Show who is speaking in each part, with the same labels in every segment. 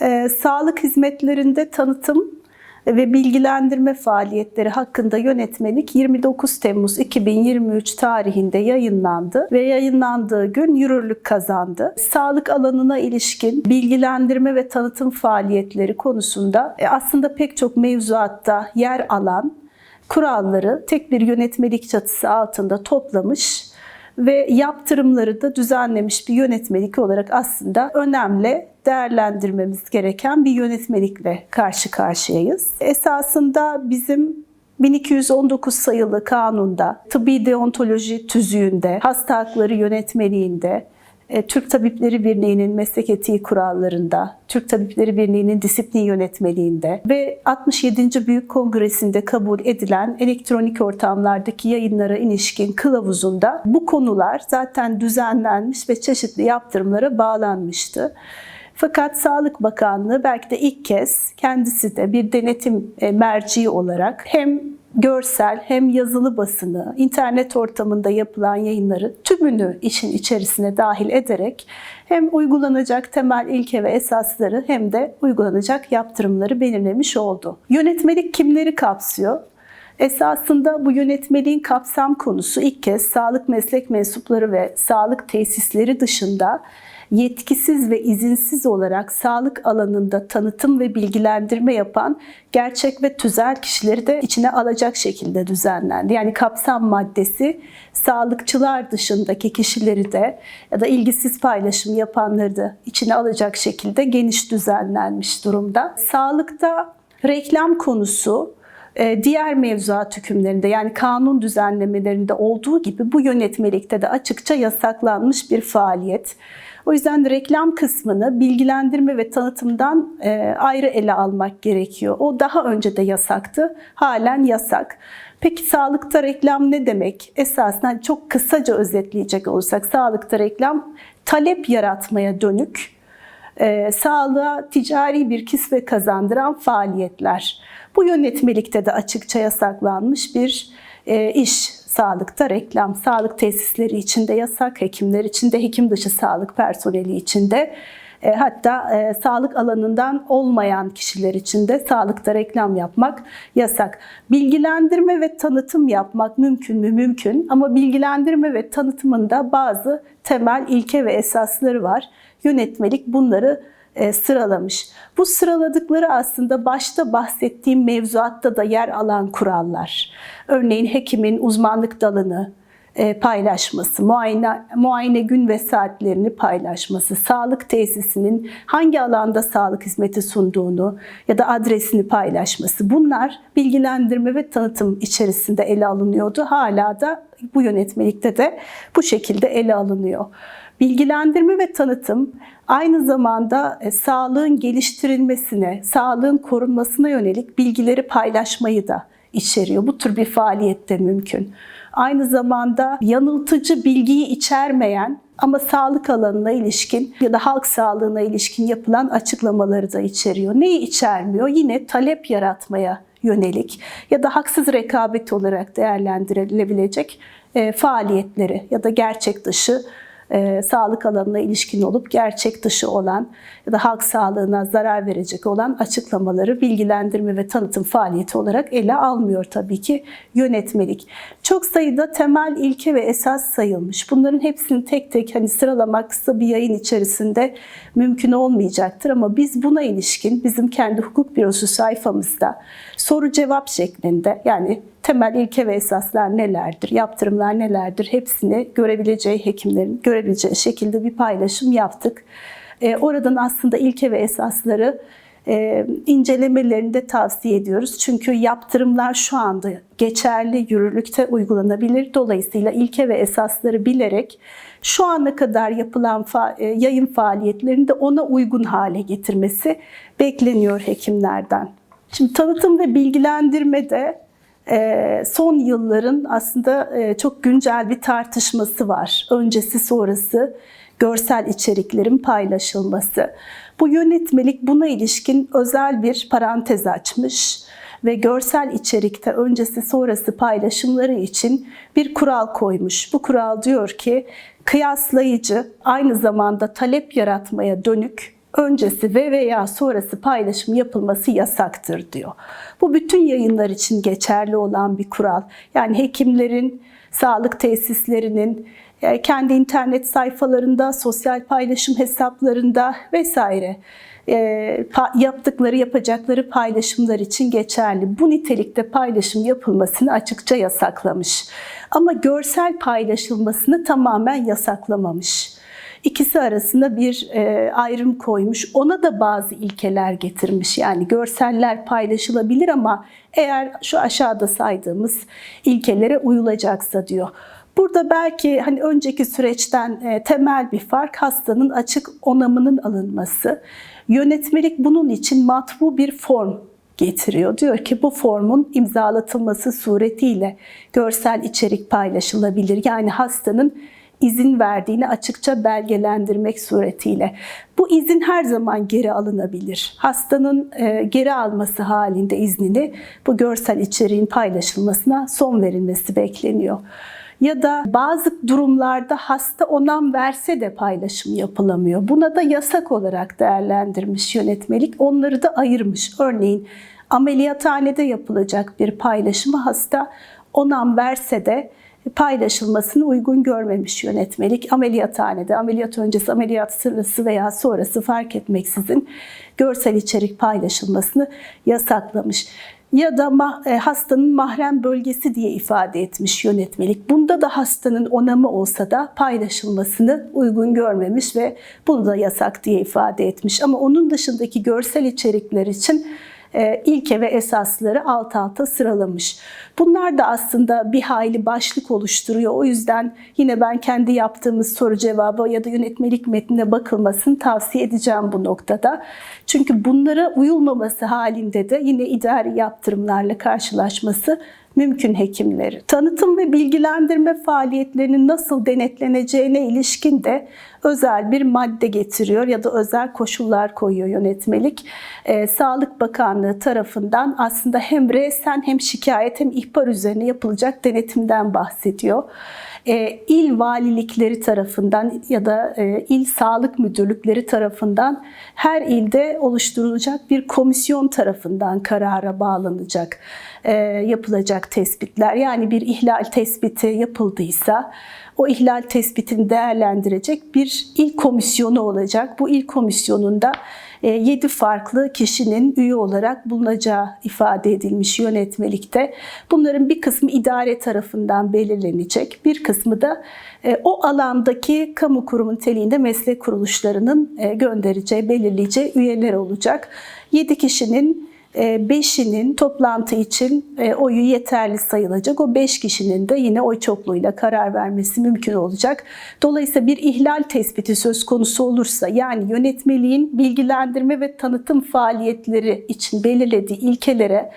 Speaker 1: Ee, sağlık hizmetlerinde tanıtım ve bilgilendirme faaliyetleri hakkında yönetmelik 29 Temmuz 2023 tarihinde yayınlandı ve yayınlandığı gün yürürlük kazandı. Sağlık alanına ilişkin bilgilendirme ve tanıtım faaliyetleri konusunda e, aslında pek çok mevzuatta yer alan kuralları tek bir yönetmelik çatısı altında toplamış ve yaptırımları da düzenlemiş bir yönetmelik olarak aslında önemli değerlendirmemiz gereken bir yönetmelikle karşı karşıyayız. Esasında bizim 1219 sayılı kanunda, tıbbi deontoloji tüzüğünde, hasta hakları yönetmeliğinde, Türk Tabipleri Birliği'nin meslek etiği kurallarında, Türk Tabipleri Birliği'nin disiplin yönetmeliğinde ve 67. Büyük Kongresi'nde kabul edilen elektronik ortamlardaki yayınlara ilişkin kılavuzunda bu konular zaten düzenlenmiş ve çeşitli yaptırımlara bağlanmıştı. Fakat Sağlık Bakanlığı belki de ilk kez kendisi de bir denetim e, merci olarak hem görsel hem yazılı basını, internet ortamında yapılan yayınları tümünü işin içerisine dahil ederek hem uygulanacak temel ilke ve esasları hem de uygulanacak yaptırımları belirlemiş oldu. Yönetmelik kimleri kapsıyor? Esasında bu yönetmeliğin kapsam konusu ilk kez sağlık meslek mensupları ve sağlık tesisleri dışında yetkisiz ve izinsiz olarak sağlık alanında tanıtım ve bilgilendirme yapan gerçek ve tüzel kişileri de içine alacak şekilde düzenlendi. Yani kapsam maddesi sağlıkçılar dışındaki kişileri de ya da ilgisiz paylaşım yapanları da içine alacak şekilde geniş düzenlenmiş durumda. Sağlıkta reklam konusu diğer mevzuat hükümlerinde yani kanun düzenlemelerinde olduğu gibi bu yönetmelikte de açıkça yasaklanmış bir faaliyet. O yüzden reklam kısmını bilgilendirme ve tanıtımdan e, ayrı ele almak gerekiyor. O daha önce de yasaktı, halen yasak. Peki sağlıkta reklam ne demek? Esasında çok kısaca özetleyecek olursak sağlıkta reklam talep yaratmaya dönük, e, sağlığa ticari bir kisve kazandıran faaliyetler. Bu yönetmelikte de açıkça yasaklanmış bir e, iş sağlıkta reklam, sağlık tesisleri içinde yasak, hekimler içinde, hekim dışı sağlık personeli içinde e, hatta e, sağlık alanından olmayan kişiler için de sağlıkta reklam yapmak yasak. Bilgilendirme ve tanıtım yapmak mümkün mü? Mümkün ama bilgilendirme ve tanıtımında bazı temel ilke ve esasları var. Yönetmelik bunları e, sıralamış. Bu sıraladıkları aslında başta bahsettiğim mevzuatta da yer alan kurallar. Örneğin hekimin uzmanlık dalını e, paylaşması, muayene, muayene gün ve saatlerini paylaşması, sağlık tesisinin hangi alanda sağlık hizmeti sunduğunu ya da adresini paylaşması. Bunlar bilgilendirme ve tanıtım içerisinde ele alınıyordu. Hala da bu yönetmelikte de bu şekilde ele alınıyor. Bilgilendirme ve tanıtım aynı zamanda e, sağlığın geliştirilmesine, sağlığın korunmasına yönelik bilgileri paylaşmayı da içeriyor. Bu tür bir faaliyet de mümkün. Aynı zamanda yanıltıcı bilgiyi içermeyen ama sağlık alanına ilişkin ya da halk sağlığına ilişkin yapılan açıklamaları da içeriyor. Neyi içermiyor? Yine talep yaratmaya yönelik ya da haksız rekabet olarak değerlendirilebilecek e, faaliyetleri ya da gerçek dışı e, sağlık alanına ilişkin olup gerçek dışı olan ya da halk sağlığına zarar verecek olan açıklamaları bilgilendirme ve tanıtım faaliyeti olarak ele almıyor tabii ki yönetmelik. Çok sayıda temel ilke ve esas sayılmış. Bunların hepsini tek tek hani sıralamak kısa bir yayın içerisinde mümkün olmayacaktır ama biz buna ilişkin bizim kendi hukuk bürosu sayfamızda soru cevap şeklinde yani temel ilke ve esaslar nelerdir, yaptırımlar nelerdir hepsini görebileceği hekimlerin görebileceği şekilde bir paylaşım yaptık. E, oradan aslında ilke ve esasları e, incelemelerini de tavsiye ediyoruz. Çünkü yaptırımlar şu anda geçerli, yürürlükte uygulanabilir. Dolayısıyla ilke ve esasları bilerek şu ana kadar yapılan fa- e, yayın faaliyetlerini de ona uygun hale getirmesi bekleniyor hekimlerden. Şimdi tanıtım ve bilgilendirme de son yılların aslında e, çok güncel bir tartışması var. Öncesi sonrası görsel içeriklerin paylaşılması. Bu yönetmelik buna ilişkin özel bir parantez açmış ve görsel içerikte öncesi sonrası paylaşımları için bir kural koymuş. Bu kural diyor ki kıyaslayıcı aynı zamanda talep yaratmaya dönük öncesi ve veya sonrası paylaşım yapılması yasaktır diyor. Bu bütün yayınlar için geçerli olan bir kural. Yani hekimlerin, sağlık tesislerinin, e, kendi internet sayfalarında, sosyal paylaşım hesaplarında vesaire e, yaptıkları, yapacakları paylaşımlar için geçerli. Bu nitelikte paylaşım yapılmasını açıkça yasaklamış. Ama görsel paylaşılmasını tamamen yasaklamamış. İkisi arasında bir e, ayrım koymuş. Ona da bazı ilkeler getirmiş. Yani görseller paylaşılabilir ama eğer şu aşağıda saydığımız ilkelere uyulacaksa diyor. Burada belki hani önceki süreçten e, temel bir fark hastanın açık onamının alınması. Yönetmelik bunun için matbu bir form getiriyor. Diyor ki bu formun imzalatılması suretiyle görsel içerik paylaşılabilir. Yani hastanın izin verdiğini açıkça belgelendirmek suretiyle. Bu izin her zaman geri alınabilir. Hastanın e, geri alması halinde iznini bu görsel içeriğin paylaşılmasına son verilmesi bekleniyor ya da bazı durumlarda hasta onam verse de paylaşım yapılamıyor. Buna da yasak olarak değerlendirmiş yönetmelik. Onları da ayırmış. Örneğin ameliyathanede yapılacak bir paylaşımı hasta onam verse de paylaşılmasını uygun görmemiş yönetmelik. Ameliyathanede, ameliyat öncesi, ameliyat sırası veya sonrası fark etmeksizin görsel içerik paylaşılmasını yasaklamış ya da e, hastanın mahrem bölgesi diye ifade etmiş yönetmelik. Bunda da hastanın onamı olsa da paylaşılmasını uygun görmemiş ve bunu da yasak diye ifade etmiş. Ama onun dışındaki görsel içerikler için ilke ve esasları alt alta sıralamış. Bunlar da aslında bir hayli başlık oluşturuyor. O yüzden yine ben kendi yaptığımız soru cevabı ya da yönetmelik metnine bakılmasını tavsiye edeceğim bu noktada. Çünkü bunlara uyulmaması halinde de yine idari yaptırımlarla karşılaşması mümkün hekimleri. Tanıtım ve bilgilendirme faaliyetlerinin nasıl denetleneceğine ilişkin de özel bir madde getiriyor ya da özel koşullar koyuyor yönetmelik. Ee, Sağlık Bakanlığı tarafından aslında hem resen hem şikayet hem ihbar üzerine yapılacak denetimden bahsediyor e, il valilikleri tarafından ya da e, il sağlık müdürlükleri tarafından her ilde oluşturulacak bir komisyon tarafından karara bağlanacak, e, yapılacak tespitler. Yani bir ihlal tespiti yapıldıysa o ihlal tespitini değerlendirecek bir il komisyonu olacak. Bu il komisyonunda 7 e, farklı kişinin üye olarak bulunacağı ifade edilmiş yönetmelikte. Bunların bir kısmı idare tarafından belirlenecek, bir kısmı da e, o alandaki kamu kurumu niteliğinde meslek kuruluşlarının e, göndereceği, belirleyeceği üyeler olacak. 7 kişinin e, beşinin toplantı için e, oyu yeterli sayılacak. O beş kişinin de yine oy çokluğuyla karar vermesi mümkün olacak. Dolayısıyla bir ihlal tespiti söz konusu olursa yani yönetmeliğin bilgilendirme ve tanıtım faaliyetleri için belirlediği ilkelere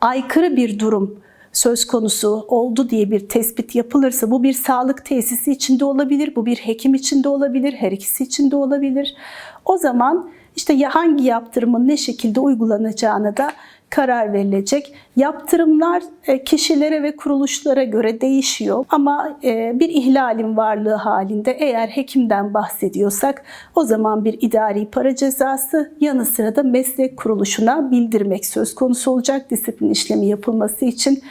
Speaker 1: aykırı bir durum söz konusu oldu diye bir tespit yapılırsa bu bir sağlık tesisi içinde olabilir, bu bir hekim içinde olabilir, her ikisi içinde olabilir. O zaman işte hangi yaptırımın ne şekilde uygulanacağını da karar verilecek. Yaptırımlar e, kişilere ve kuruluşlara göre değişiyor ama e, bir ihlalin varlığı halinde eğer hekimden bahsediyorsak o zaman bir idari para cezası yanı sıra da meslek kuruluşuna bildirmek söz konusu olacak disiplin işlemi yapılması için.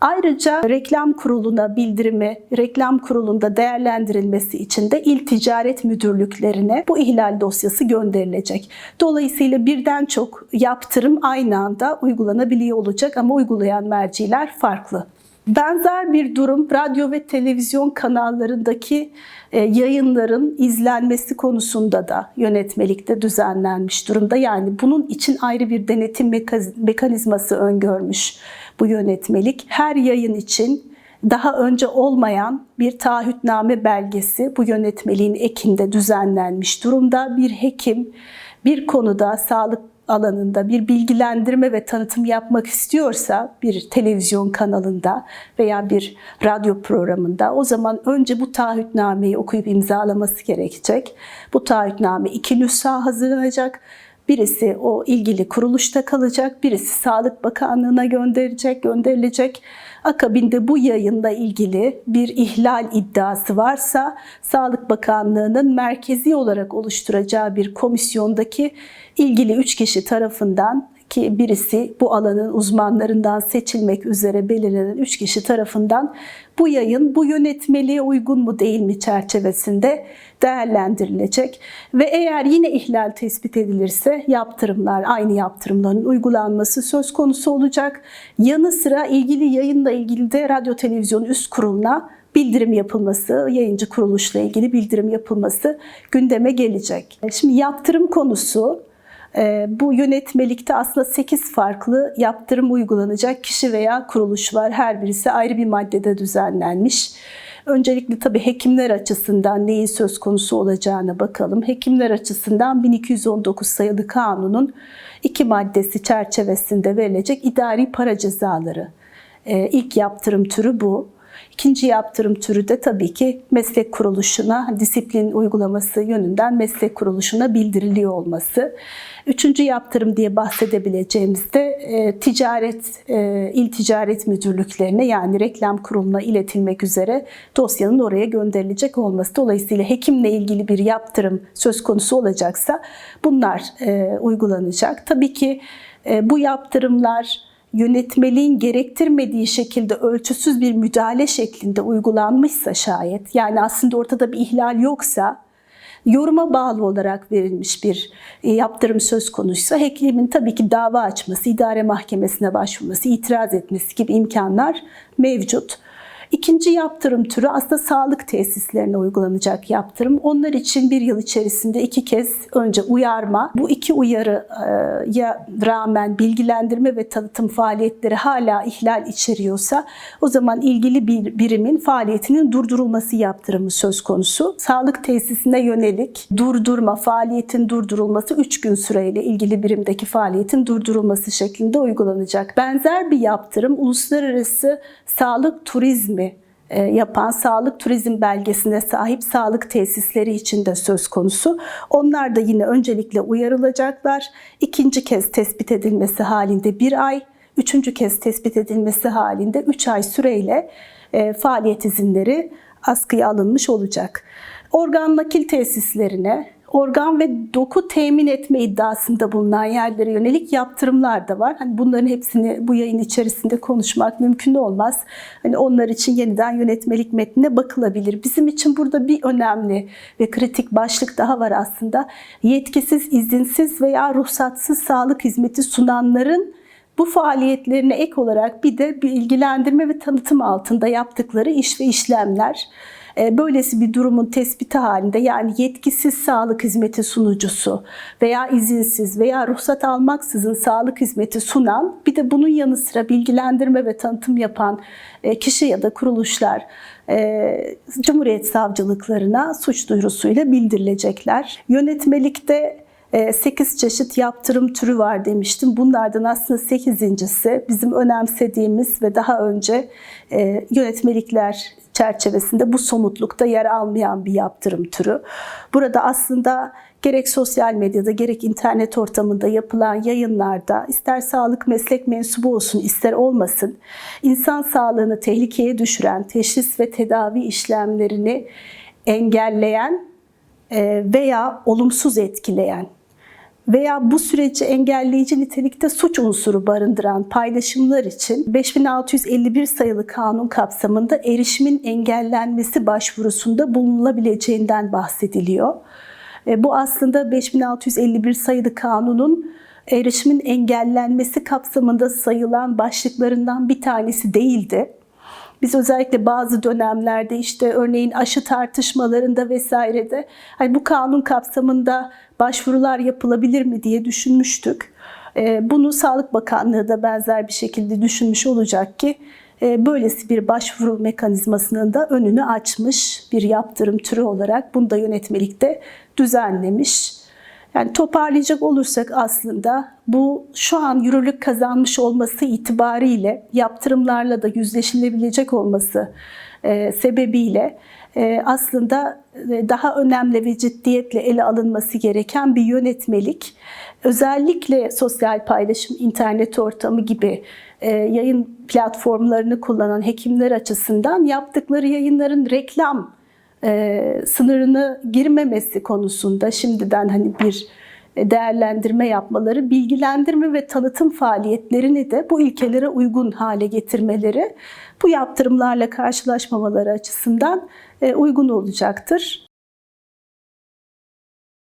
Speaker 1: Ayrıca reklam kuruluna bildirimi, reklam kurulunda değerlendirilmesi için de il ticaret müdürlüklerine bu ihlal dosyası gönderilecek. Dolayısıyla birden çok yaptırım aynı anda uygulanabiliyor olacak ama uygulayan merciler farklı. Benzer bir durum radyo ve televizyon kanallarındaki e, yayınların izlenmesi konusunda da yönetmelikte düzenlenmiş durumda. Yani bunun için ayrı bir denetim mekanizması öngörmüş bu yönetmelik. Her yayın için daha önce olmayan bir taahhütname belgesi bu yönetmeliğin ekinde düzenlenmiş durumda. Bir hekim bir konuda sağlık alanında bir bilgilendirme ve tanıtım yapmak istiyorsa bir televizyon kanalında veya bir radyo programında o zaman önce bu taahhütnameyi okuyup imzalaması gerekecek. Bu taahhütname iki nüsha hazırlanacak Birisi o ilgili kuruluşta kalacak, birisi Sağlık Bakanlığı'na gönderecek, gönderilecek. Akabinde bu yayınla ilgili bir ihlal iddiası varsa Sağlık Bakanlığı'nın merkezi olarak oluşturacağı bir komisyondaki ilgili üç kişi tarafından ki birisi bu alanın uzmanlarından seçilmek üzere belirlenen üç kişi tarafından bu yayın bu yönetmeliğe uygun mu değil mi çerçevesinde değerlendirilecek ve eğer yine ihlal tespit edilirse yaptırımlar aynı yaptırımların uygulanması söz konusu olacak. Yanı sıra ilgili yayınla ilgili de radyo televizyon üst kuruluna bildirim yapılması, yayıncı kuruluşla ilgili bildirim yapılması gündeme gelecek. Şimdi yaptırım konusu bu yönetmelikte aslında 8 farklı yaptırım uygulanacak kişi veya kuruluş var. Her birisi ayrı bir maddede düzenlenmiş. Öncelikle tabii hekimler açısından neyin söz konusu olacağına bakalım. Hekimler açısından 1219 sayılı kanunun iki maddesi çerçevesinde verilecek idari para cezaları. Ee, ilk yaptırım türü bu. İkinci yaptırım türü de tabii ki meslek kuruluşuna, disiplin uygulaması yönünden meslek kuruluşuna bildiriliyor olması. Üçüncü yaptırım diye bahsedebileceğimiz de e, ticaret, e, il ticaret müdürlüklerine yani reklam kuruluna iletilmek üzere dosyanın oraya gönderilecek olması. Dolayısıyla hekimle ilgili bir yaptırım söz konusu olacaksa bunlar e, uygulanacak. Tabii ki e, bu yaptırımlar yönetmeliğin gerektirmediği şekilde ölçüsüz bir müdahale şeklinde uygulanmışsa şayet yani aslında ortada bir ihlal yoksa yoruma bağlı olarak verilmiş bir e, yaptırım söz konusuysa hekimin tabii ki dava açması, idare mahkemesine başvurması, itiraz etmesi gibi imkanlar mevcut. İkinci yaptırım türü aslında sağlık tesislerine uygulanacak yaptırım. Onlar için bir yıl içerisinde iki kez önce uyarma. Bu iki uyarıya rağmen bilgilendirme ve tanıtım faaliyetleri hala ihlal içeriyorsa o zaman ilgili bir birimin faaliyetinin durdurulması yaptırımı söz konusu. Sağlık tesisine yönelik durdurma, faaliyetin durdurulması 3 gün süreyle ilgili birimdeki faaliyetin durdurulması şeklinde uygulanacak. Benzer bir yaptırım uluslararası sağlık turizmi yapan sağlık turizm belgesine sahip sağlık tesisleri için de söz konusu. Onlar da yine öncelikle uyarılacaklar. İkinci kez tespit edilmesi halinde bir ay, üçüncü kez tespit edilmesi halinde üç ay süreyle e, faaliyet izinleri askıya alınmış olacak. Organ nakil tesislerine organ ve doku temin etme iddiasında bulunan yerlere yönelik yaptırımlar da var. Hani bunların hepsini bu yayın içerisinde konuşmak mümkün olmaz. Hani onlar için yeniden yönetmelik metnine bakılabilir. Bizim için burada bir önemli ve kritik başlık daha var aslında. Yetkisiz, izinsiz veya ruhsatsız sağlık hizmeti sunanların bu faaliyetlerine ek olarak bir de bilgilendirme ve tanıtım altında yaptıkları iş ve işlemler böylesi bir durumun tespiti halinde yani yetkisiz sağlık hizmeti sunucusu veya izinsiz veya ruhsat almaksızın sağlık hizmeti sunan bir de bunun yanı sıra bilgilendirme ve tanıtım yapan e, kişi ya da kuruluşlar e, Cumhuriyet savcılıklarına suç duyurusuyla bildirilecekler. Yönetmelikte 8 çeşit yaptırım türü var demiştim. Bunlardan aslında 8.si bizim önemsediğimiz ve daha önce yönetmelikler çerçevesinde bu somutlukta yer almayan bir yaptırım türü. Burada aslında gerek sosyal medyada gerek internet ortamında yapılan yayınlarda ister sağlık meslek mensubu olsun ister olmasın insan sağlığını tehlikeye düşüren teşhis ve tedavi işlemlerini engelleyen veya olumsuz etkileyen veya bu süreci engelleyici nitelikte suç unsuru barındıran paylaşımlar için 5651 sayılı kanun kapsamında erişimin engellenmesi başvurusunda bulunulabileceğinden bahsediliyor. E, bu aslında 5651 sayılı kanunun erişimin engellenmesi kapsamında sayılan başlıklarından bir tanesi değildi. Biz özellikle bazı dönemlerde işte örneğin aşı tartışmalarında vesairede hani bu kanun kapsamında başvurular yapılabilir mi diye düşünmüştük. Ee, bunu Sağlık Bakanlığı da benzer bir şekilde düşünmüş olacak ki e, böylesi bir başvuru mekanizmasının da önünü açmış bir yaptırım türü olarak bunu da yönetmelikte düzenlemiş. Yani toparlayacak olursak aslında bu şu an yürürlük kazanmış olması itibariyle yaptırımlarla da yüzleşilebilecek olması e, sebebiyle e, aslında e, daha önemli ve ciddiyetle ele alınması gereken bir yönetmelik. Özellikle sosyal paylaşım, internet ortamı gibi e, yayın platformlarını kullanan hekimler açısından yaptıkları yayınların reklam e, sınırını girmemesi konusunda şimdiden hani bir değerlendirme yapmaları, bilgilendirme ve tanıtım faaliyetlerini de bu ilkelere uygun hale getirmeleri bu yaptırımlarla karşılaşmamaları açısından e, uygun olacaktır.